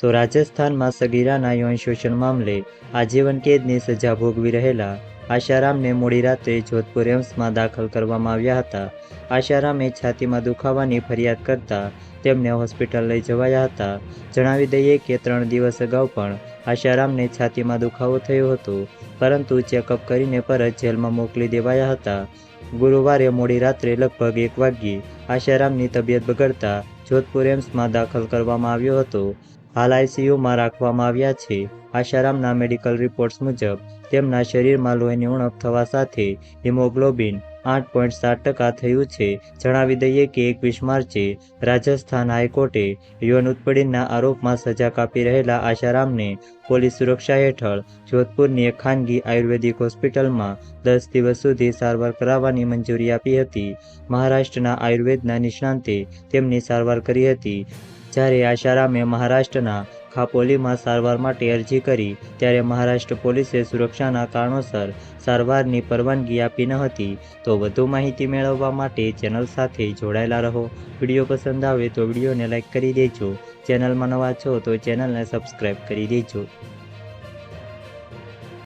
તો રાજસ્થાનમાં સગીરાના યૌન શોષણ મામલે આજીવન કેદની સજા ભોગવી રહેલા આશારામને મોડી રાત્રે જોધપુર એમ્સમાં દાખલ કરવામાં આવ્યા હતા. આશારામે છાતીમાં દુખાવાની ફરિયાદ કરતા તેમને હોસ્પિટલ લઈ જવાયા હતા. જણાવી દઈએ કે ત્રણ દિવસ અગાઉ પણ આશારામને છાતીમાં દુખાવો થયો હતો, પરંતુ ચેકઅપ કરીને પરત જેલમાં મોકલી દેવાયા હતા. ગુરુવારે મોડી રાત્રે લગભગ એક વાગ્યે આશારામની તબિયત બગડતા જોધપુર એમ્સમાં દાખલ કરવામાં આવ્યો હતો. હાલ આઈસીયુમાં રાખવામાં આવ્યા છે. આશારામના મેડિકલ રિપોર્ટ્સ મુજબ, તેમના શરીરમાં લોહીની ઉણપ થવા સાથે હિમોગ્લોબિન આઠ પોઈન્ટ સાત ટકા થયું છે. જણાવી દઈએ કે એકવીસ માર્ચે રાજસ્થાન હાઈકોર્ટે યૌન ઉત્પીડનના આરોપમાં સજા કાપી રહેલા આશારામને પોલીસ સુરક્ષા હેઠળ જોધપુરની એક ખાનગી આયુર્વેદિક હોસ્પિટલમાં દસ દિવસ સુધી સારવાર કરાવવાની મંજૂરી આપી હતી. મહારાષ્ટ્રના આયુર્વેદના નિષ્ણાંતે તેમની સારવાર કરી હતી. જ્યારે આશારામે મહારાષ્ટ્રના ખાપોલીમાં સારવાર માટે અરજી કરી, ત્યારે મહારાષ્ટ્ર પોલીસે સુરક્ષાના કારણોસર સારવારની પરવાનગી આપી ન હતી. તો વધુ માહિતી મેળવવા માટે ચેનલ સાથે જોડાયેલા રહો. વીડિયો પસંદ આવે તો વિડીયોને લાઇક કરી દેજો. ચેનલમાં નવા છો તો ચેનલને સબસ્ક્રાઈબ કરી દેજો.